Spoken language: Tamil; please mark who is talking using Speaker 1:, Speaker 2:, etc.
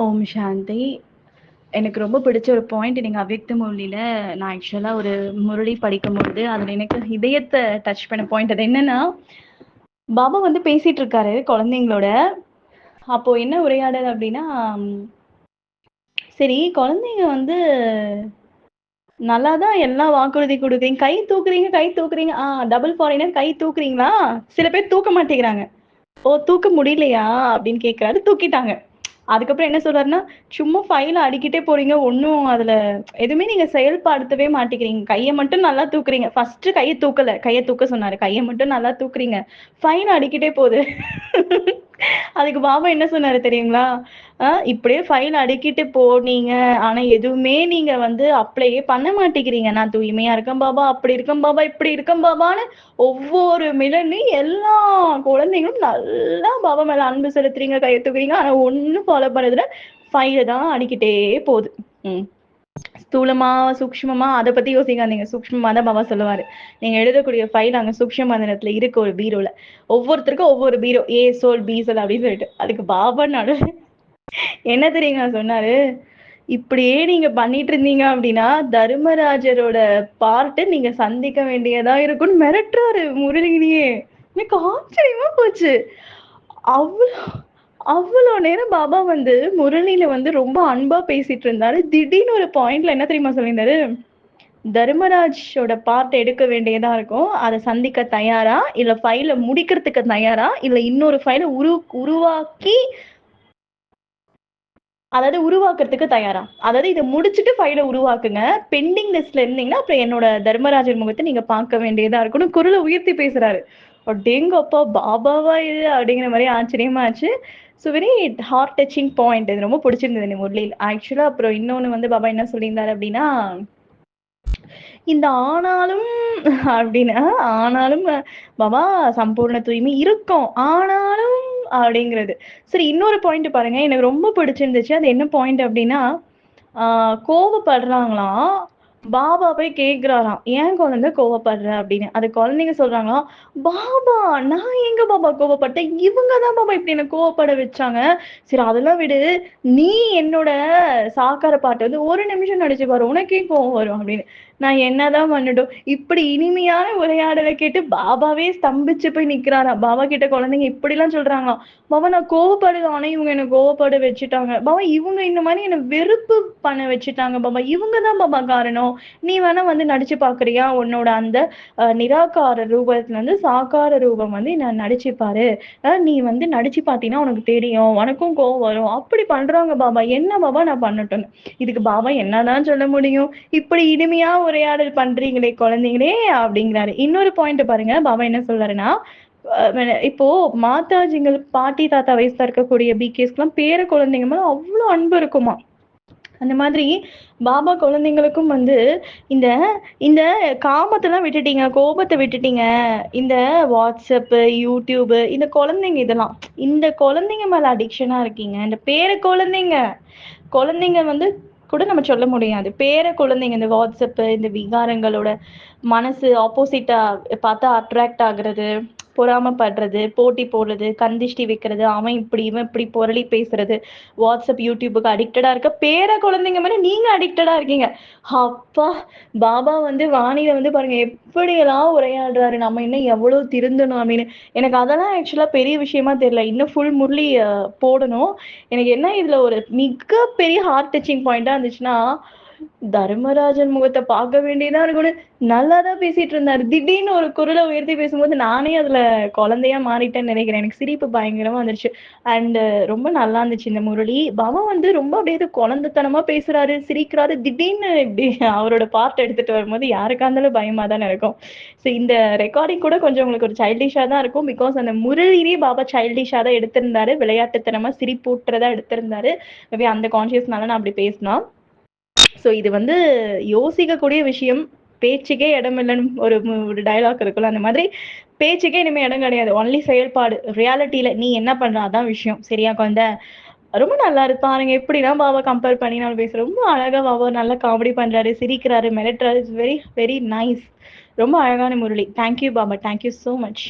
Speaker 1: ஓம் சாந்தி. எனக்கு ரொம்ப பிடிச்ச ஒரு பாயிண்ட் நீங்க அவ்யக்த மொழியில நான் ஆக்சுவலா ஒரு முரளி படிக்கும்பொழுது, அதுல எனக்கு இதயத்தை டச் பண்ண பாயிண்ட் அது என்னன்னா, பாபா வந்து பேசிட்டு இருக்காரு குழந்தைங்களோட. அப்போ என்ன உரையாடல் அப்படின்னா சரி குழந்தைங்க வந்து நல்லா தான் எல்லாம் வாக்குறுதி கொடுக்குறீங்க கை தூக்குறீங்க, கை தூக்குறீங்க. ஆ டபுள் ஃபாரினர் கை தூக்குறீங்களா? சில பேர் தூக்க மாட்டேங்கிறாங்க. ஓ! தூக்க முடியலையா? அப்படின்னு கேட்கிறாரு. தூக்கிட்டாங்க. அதுக்கப்புறம் என்ன சொல்றாருன்னா, சும்மா ஃபைல அடிக்கிட்டே போறீங்க. ஒன்றும் அதுல எதுவுமே நீங்க செயல்படுத்தவே மாட்டேங்கிறீங்க. கையை மட்டும் நல்லா தூக்குறீங்க. ஃபர்ஸ்ட்டு கையை தூக்கல. கையை தூக்க சொன்னாரு. கையை மட்டும் நல்லா தூக்குறீங்க. ஃபைன் அடிக்கிட்டே போகுது. அதுக்கு பாபா என்ன சொன்னாரு தெரியுங்களா? இப்படியே ஃபைல் அடுக்கிட்டு போனீங்க. ஆனா எதுவுமே நீங்க வந்து அப்ளையே பண்ண மாட்டேங்கிறீங்க. நான் தூய்மையா இருக்கேன் பாபா, அப்படி இருக்கேன் பாபா, இப்படி இருக்கேன் பாபான்னு ஒவ்வொரு மிலனையும் எல்லா குழந்தைங்களும் நல்லா பாபா மேல அன்பு செலுத்துறீங்க, கையை தூக்குறீங்க. ஆனா ஒன்னும் ஃபாலோ பண்ணதுல ஃபைல தான் அடிக்கிட்டே போகுது. ம். ஸ்தூலமா, சூக்ஷ்மமா அத பத்தி யோசிக்காதீங்க. சூக்ஷ்மமா தான் பாபா சொல்லுவாரு. நீங்க எழுதக்கூடிய ஃபைல் அங்க சூக்ஷ்ம மண்டலத்துல இருக்கு ஒரு பீரோல. ஒவ்வொருத்தருக்கும் ஒவ்வொரு பீரோ. ஏ சோல், பி சோல் அப்படின்னு சொல்லிட்டு. அதுக்கு பாபா நடுவுல என்ன தெரியுங்க சொன்னாரு? இப்படியே நீங்க பண்ணிட்டு இருந்தீங்க அப்படின்னா, தர்மராஜரோட பார்ட்ட நீங்க சந்திக்க வேண்டியதா இருக்கும்னு மிரட்டுறாரு முரளியிலேயே. எனக்கு ஆச்சரியமா போச்சு. அவ்ளோ அவ்வளோ நேரம் பாபா வந்து முரளியில வந்து ரொம்ப அன்பா பேசிட்டு இருந்தாரு. திடீர்னு ஒரு பாயிண்ட்ல என்ன தெரியுமா சொல்லியிருந்தாரு? தர்மராஜோட பார்ட் எடுக்க வேண்டியதா இருக்கும். அதை சந்திக்க தயாரா? இல்ல ஃபைல முடிக்கிறதுக்கு தயாரா? இல்ல இன்னொரு ஃபைல உரு உருவாக்கி அதாவது உருவாக்குறதுக்கு தயாரா? அதாவது இதை முடிச்சுட்டு ஃபைல உருவாக்குங்க. பெண்டிங் லிஸ்ட்ல இருந்தீங்கன்னா, அப்புறம் என்னோட தர்மராஜர் முகத்தை நீங்க பார்க்க வேண்டியதா இருக்கும்னு குரலை உயர்த்தி பேசுறாரு. அப்படிங்கப்பா பாபாவா இது? அப்படிங்கிற மாதிரி ஆச்சரியமா ஆச்சு. So very heart touching point. இது ரொம்ப பிடிச்சிருந்தது இந்த முரளியில் ஆக்சுவலாக அப்புறம் இன்னொன்று வந்து பாபா என்ன சொல்லியிருந்தார் அப்படின்னா, இந்த ஆனாலும் அப்படின்னு ஆனாலும் பாபா சம்பூர்ண தூய்மை இருக்கும். ஆனாலும் அப்படிங்கிறது. சரி இன்னொரு பாயிண்ட் பாருங்க. எனக்கு ரொம்ப பிடிச்சிருந்துச்சு. அது என்ன பாயிண்ட் அப்படின்னா, கோவப்படுறாங்களாம். பாபா போய் கேட்குறாராம். "ஏன் குழந்தை கோவப்படுற?" அப்படின்னு. அது குழந்தைங்க சொல்றாங்களாம், "பாபா நான் எங்க பாபா கோவப்பட்டேன்? இவங்க தான் பாபா இப்படி என்ன கோவப்பட வச்சாங்க." சரி அதெல்லாம் விடு. நீ என்னோட சாக்கார பாட்டு வந்து ஒரு நிமிஷம் நடிச்சு பாரு. உனக்கே கோவம் வரும் அப்படின்னு. நான் என்னதான் பண்ணட்டும்? இப்படி இனிமையான உரையாடலை கேட்டு பாபாவே ஸ்தம்பிச்சு போய் நிக்கிறாராம். பாபா கிட்ட குழந்தைங்க இப்படிலாம் சொல்றாங்களாம். பாபா நான் கோவப்படுது. ஆனா இவங்க என்ன கோவப்பட வச்சுட்டாங்க. பாபா இவங்க இந்த மாதிரி என்ன வெறுப்பு பண்ண வச்சுட்டாங்க பாபா. இவங்க தான் பாபா காரணம். நீ வேணா வந்து நடிச்சு பார்க்குறியா? உன்னோட அந்த நிராகார ரூபத்துல இருந்து சாகார ரூபம் வந்து நான் நடிச்சு பாரு. நீ வந்து நடிச்சு பாத்தீங்கன்னா உனக்கு தெரியும். உனக்கும் கோவம் வரும். அப்படி பண்றாங்க பாபா. என்ன பாபா நான் பண்ணட்டும் இதுக்கு பாபா என்னதான் சொல்ல முடியும்? இப்படி இனிமையா உரையாடல் பண்றீங்களே குழந்தைங்களே அப்படிங்கிறாரு. இன்னொரு பாயிண்ட் பாருங்க. பாபா என்ன சொல்றாருன்னா, இப்போ மாதாஜிங்கள் பாட்டி, தாத்தா வயசுல இருக்கக்கூடிய பிகேஸ்க்குலாம் பேர குழந்தைங்க மேல அவ்வளோ அன்பு இருக்குமா. அந்த மாதிரி பாபா குழந்தைங்களுக்கும் வந்து இந்த இந்த காமத்தெல்லாம் விட்டுட்டீங்க, கோபத்தை விட்டுட்டீங்க. இந்த வாட்ஸ்அப்பு யூடியூப் இந்த குழந்தைங்க இதெல்லாம். இந்த குழந்தைங்க மேல அடிக்ஷனா இருக்கீங்க. இந்த பேர குழந்தைங்க. குழந்தைங்க வந்து கூட நம்ம சொல்ல முடியாது. பேர குழந்தைங்க இந்த வாட்ஸ்அப்பு இந்த விகாரங்களோட மனசு ஆப்போசிட்டா பார்த்தா அட்ராக்ட் ஆகுறது, பொறாமப்படுறது, போட்டி போடுறது, கந்திஷ்டி வைக்கிறது, அவன் இப்படி, இவன் இப்படி புரளி பேசுறது, வாட்ஸ்அப் யூடியூபுக்கு அடிக்டடா இருக்க பேர குழந்தைங்க மாதிரி நீங்க அடிக்டடா இருக்கீங்க. அப்பா! பாபா வந்து வாணியில வந்து பாருங்க எப்படியெல்லாம் உரையாடுறாரு. நம்ம இன்னும் எவ்வளவு திருந்தணும் அப்படின்னு. எனக்கு அதெல்லாம் ஆக்சுவலா பெரிய விஷயமா தெரியல. இன்னும் ஃபுல் முரளி போடணும். எனக்கு என்ன இதுல ஒரு மிக பெரிய ஹார்ட் டச்சிங் பாயிண்ட்டா இருந்துச்சுன்னா, தர்மராஜன் முகத்தை பார்க்க வேண்டியதா இருக்கும்னு நல்லாதான் பேசிட்டு இருந்தாரு. திடீர்னு ஒரு குரலை உயர்த்தி பேசும்போது நானே அதுல குழந்தையா மாறிட்டேன்னு நினைக்கிறேன். எனக்கு சிரிப்பு பயங்கரமா வந்துருச்சு. அண்ட் ரொம்ப நல்லா இருந்துச்சு இந்த முரளி. பாபா வந்து ரொம்ப அப்படியே குழந்தைத்தனமா பேசுறாரு, சிரிக்கிறாரு. திடீர்னு இப்படி அவரோட பார்ட் எடுத்துட்டு வரும்போது யாருக்கா இருந்தாலும் பயமா தான் இருக்கும். ஸோ இந்த ரெக்கார்டிங் கூட கொஞ்சம் உங்களுக்கு ஒரு சைல்டிஷா தான் இருக்கும். பிகாஸ் அந்த முரளியிலேயே பாபா சைல்டிஷா தான் எடுத்திருந்தாரு. விளையாட்டுத்தனமா சிரிப்பூட்டுறதா எடுத்திருந்தாரு. மேபி அந்த கான்ஷியஸ்னால நான் அப்படி பேசினா. ஸோ இது வந்து யோசிக்கக்கூடிய விஷயம். பேச்சுக்கே இடமில்லன்னு ஒரு ஒரு டயலாக் இருக்குல்ல. அந்த மாதிரி பேச்சுக்கே இனிமே இடம் கிடையாது. ஒன்லி செயல்பாடு. ரியாலிட்டியில நீ என்ன பண்ற அதான் விஷயம். சரியா குழந்தை? ரொம்ப நல்லா இருப்பாருங்க எப்படின்னா பாபா கம்பேர் பண்ணி நான் பேசுறேன். ரொம்ப அழகா பாபா நல்லா காமெடி பண்றாரு, சிரிக்கிறாரு, மிரட்டுறாரு. It's very very nice. ரொம்ப அழகான Murali. Thank you Baba. Thank you much.